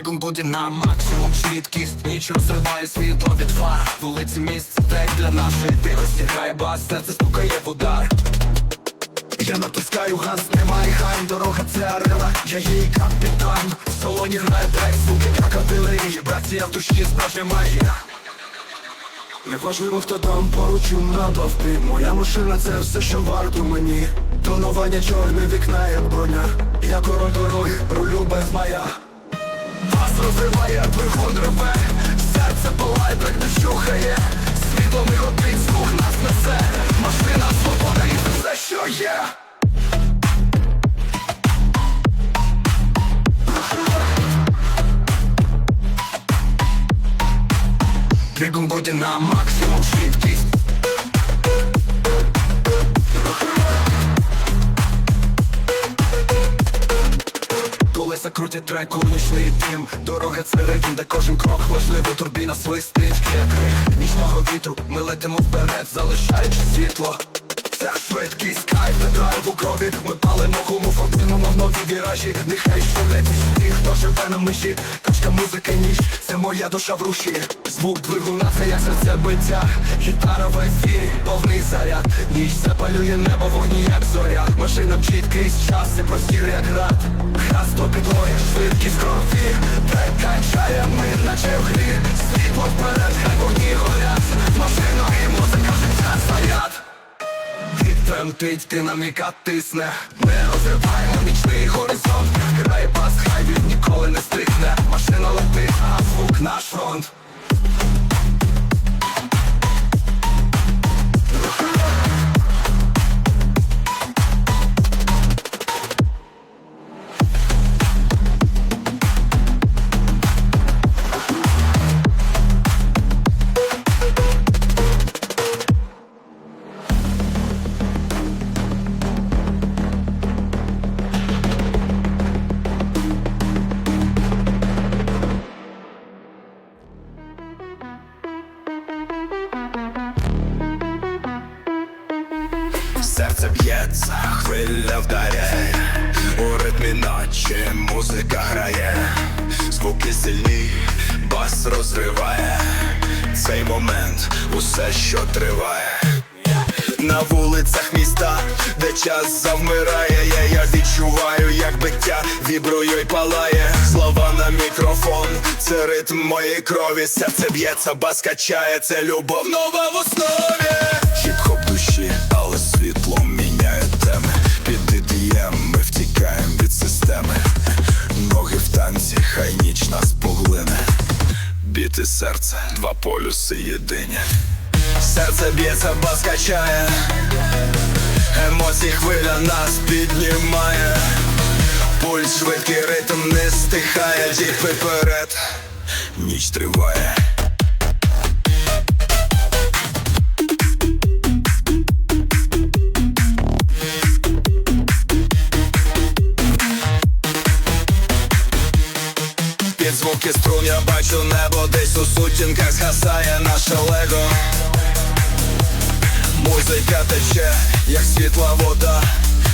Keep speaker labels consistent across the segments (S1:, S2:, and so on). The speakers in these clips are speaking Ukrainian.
S1: Бігом буде на максимум швидкість. Ніч розриває світло від фар. Вулиці місце те для нашої тихості Хай бас, серце стукає в удар. Я натискаю газ, немає хай. Дорога це арена, я її капітан. В салоні грає драйв, звуки крокодили І братія в душі справжня магія. Неважливо, хто там поруч у натовпі. Моя машина це все, що варто мені. Тонування чорне вікна, як броня. Я король дороги, рулю без Вас розриває, вихон рве. Серце палає, так не щухає. Світло миготить, звук нас несе. Машина, свобода і все, що є. Бігом буде на максимум Колеса крутять трек, нічний дим. Дорога це ритм, де кожен крок важливий Турбіна свистить, крик Нічного вітру, ми летимо вперед, залишаючи світло Це швидкість, кайф, не драйв у крові. Ми палимо гуму, фоксимимо в нові віражі Нехай щовлять ті, хто живе на межі Точка музики, ніч, це моя душа в руші. Звук двигуна, це як серце биття. Гітара в ефірі, повний заряд. Ніч запалює небо, вогні як зоря. Машина мчить крізь час, це простір як град. Газ до підлоги, швидкість крові. Прикачає ми, наче в грі Тремтить, динаміка тисне. Ми розриваємо нічний горизонт. Грає пас, хай він ніколи не стрихне. Машина летить, а звук наш фронт
S2: Серце б'ється, хвиля вдаряє, у ритмі наче музика грає, звуки сильні, бас розриває, цей момент усе, що триває. На вулицях міста, де час завмирає, я, я відчуваю, як биття вібрує й палає. Слова на мікрофон, це ритм моєї крові, серце б'ється, бас качає, це любов нова в основі. Хіп-хоп душі, системи. Ноги в танці, хай ніч нас поглине. Біти серце, два полюси єдині. Серце б'ється, бас качає, емоції хвиля нас піднімає, пульс швидкий ритм не стихає, дій вперед, ніч триває. Звуки струн я бачу небо, десь у сутінках згасає наше лего. Музика тече, як світла вода,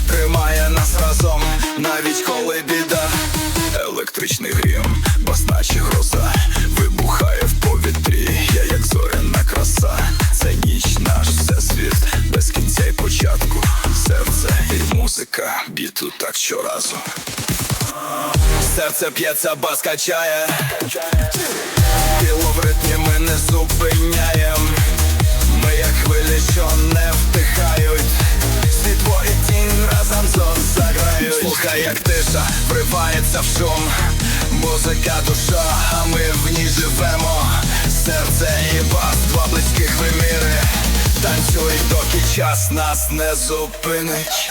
S2: тримає нас разом, навіть коли біда. Електричний грім, бас наче гроза, вибухає в повітрі, я як зоряна краса. Це ніч наш всесвіт, без кінця й початку. Серце і музика, біту так щоразу. Серце п'ється, бас качає. Тіло в ритмі ми не зупиняєм. Ми як хвилі, що не втихають. Світло і тінь разом зон заграють. Слухай, як тиша вривається в шум. Музика, душа, а ми в ній живемо. Серце і бас, два близьких виміри Танцюй, доки час нас не зупинить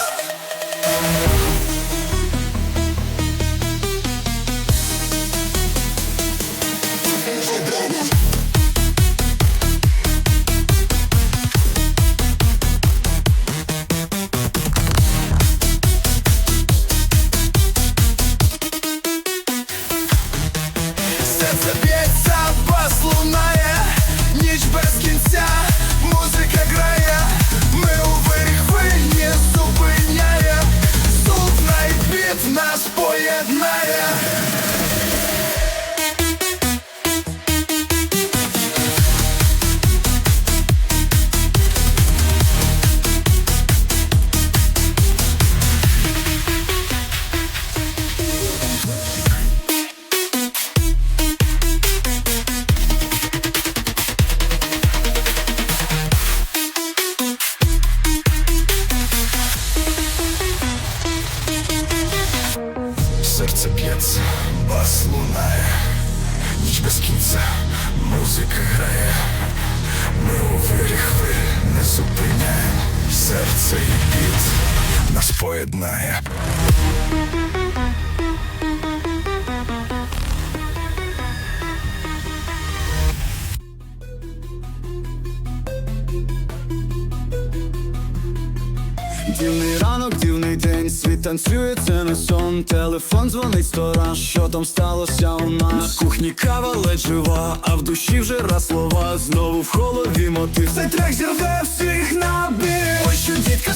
S3: день, світ танцює, це не сон. Телефон дзвонить сто раз, що там сталося у нас? На кухні кава ледь жива, а в душі вже раз слова. Знову в голові мотив. Цей трек зірве всіх на Ось що дітка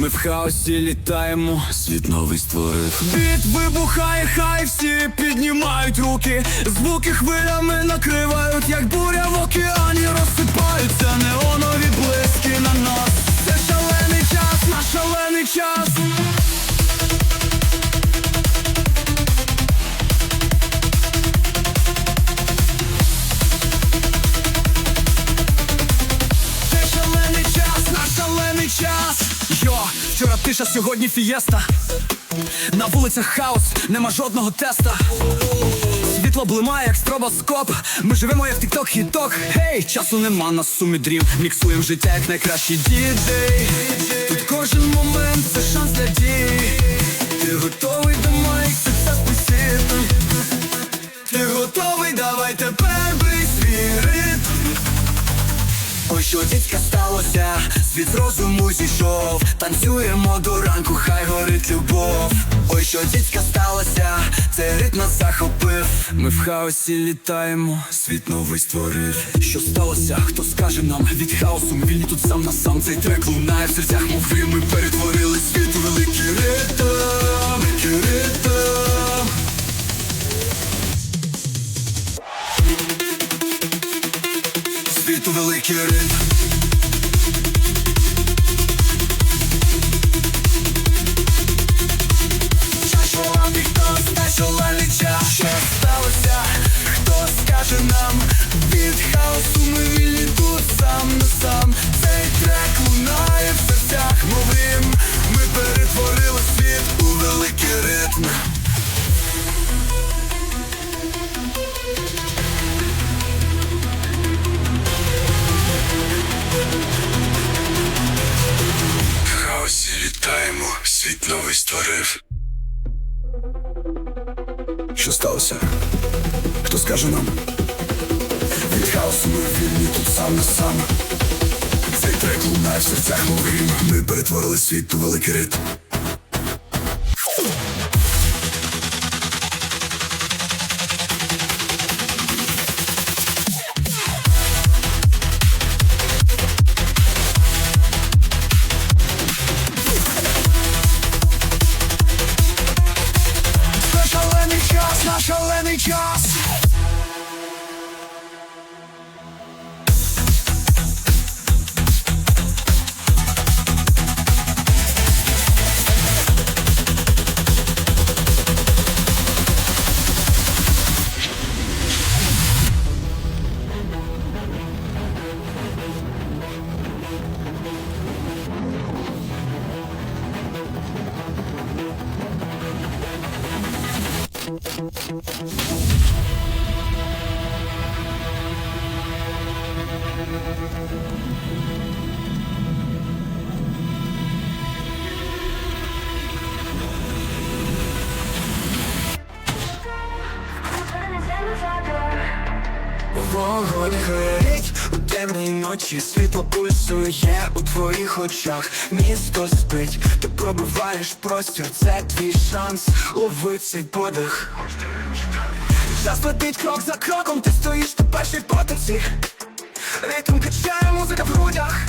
S3: Ми в хаосі літаємо, світ новий створив. Біт вибухає, хай всі піднімають руки. Звуки хвилями накривають, як буря в океані. Розсипаються неонові блиски на нас. Це шалений час, наш шалений час вчора сьогодні фієста. На вулицях хаос, нема жодного теста. Світло блимає, як стробоскоп Ми живемо як тік-ток, хіток. Гей, часу нема на сумі дрів Міксуємо життя як найкращий діджей. Тут кожен момент це шанс для дій. Ти готовий до моїх що дідька сталося, світ розуму зійшов. Танцюємо до ранку, хай горить любов. Ой, що дідька сталося, цей ритм нас захопив. Ми в хаосі літаємо, світ новий створив. Що сталося, хто скаже нам? Від хаосу Ми вільні тут сам на сам. Цей трек лунає в серцях мови Ми перетворили світ у великий ритм, великий ритм Світ у великий ритм. Чашував хтось на шалений час Що сталося? Хто скаже нам? Від хаосу ми тут сам на сам. Цей трек лунає в серцях. Новим Ми перетворили світ у великий ритм
S2: новий створив. Що сталося? Хто скаже нам? Від хаосу ми вільні тут сам на сам. Цей трек лунає в серцях моїм. Ми перетворили світ у великий ритм.
S1: Горить у темній ночі, світло пульсує у твоїх очах. Місто спить, ти пробиваєш простір, це твій шанс, лови цей подих. Час летить крок за кроком, ти стоїш ти перший в потоці. Ритм качає музика в грудях.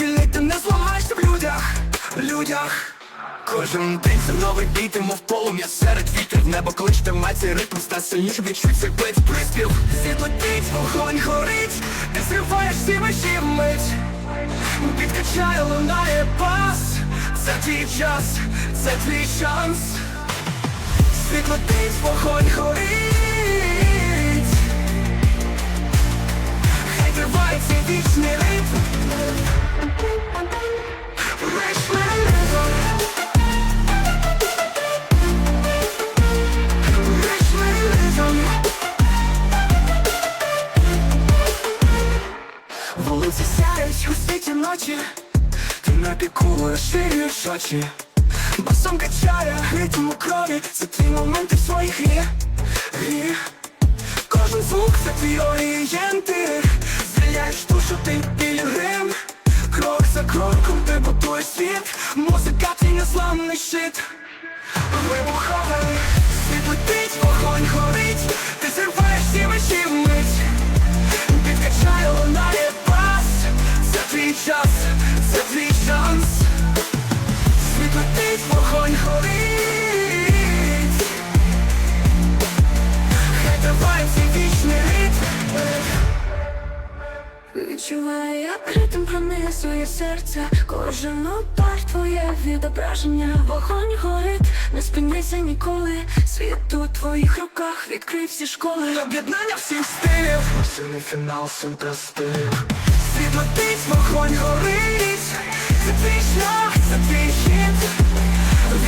S1: Вільний ти не зламаєшся в людях, людях. Кожен день це новий бій, ти мов полум'я. Серед вітрів Небо клич тримай цей ритм, стань сильніше. Відчуй цей близь приспів. Світ летить, вогонь горить, ти зриваєш всі межі мить. Підкачає, лунає пас, це твій час, це твій шанс. Світ летить, вогонь горить. Хай триває цей вічний ритм. Вийшли піку розширюєш очі Басом качає ритм у крові. Це твій моменти в своїй грі. Кожен звук це твій орієнтир Звільняєш душу, ти пілігрим Крок за кроком ти будуєш світ. Музика твій незламний щит. Вибуховий світ летить, вогонь горить. Ти зриваєш
S4: Відчуваю, як ритм пронизує серце Кожен удар твоє відображення Вогонь горить, не спинися ніколи Світ у твоїх руках відкрив всі школи.
S1: Об'єднання всіх стилів. Сильний фінал, супер стиль. Світ летить, вогонь горить. Це твій шлях, це твій хід.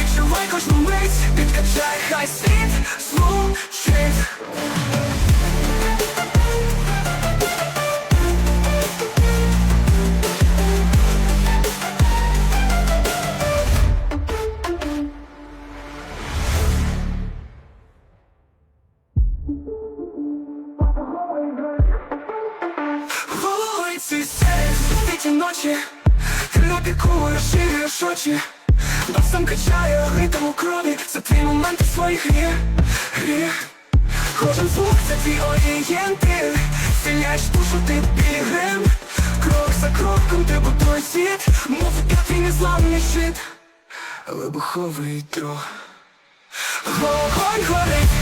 S1: Відчувай кожну мить Підкачай, хай світ звучить очі Басом качає ритм у крові. Це твій момент у своїй грі Грі. Кожен звук це твій орієнтир Стріляєш душу, ти пілігрим Крок за кроком ти будуєш світ. Музика твій незламний щит. Вибуховий трох Вогонь горить.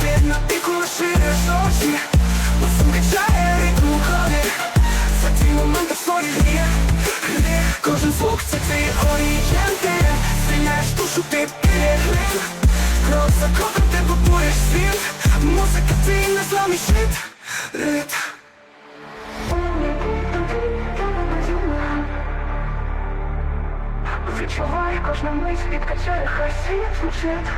S1: Ти на піку розширюєш очі. Басом качає ритм у крові. Це твій момент у своїй грі Грі Кожен звук це твій орієнтир. Стріляєш душу, ти пілігрим Крок за кроком ти будуєш світ. Музика твій незламний щит. Ритм. Відчувай кожну мить, відкачає хай світ звучить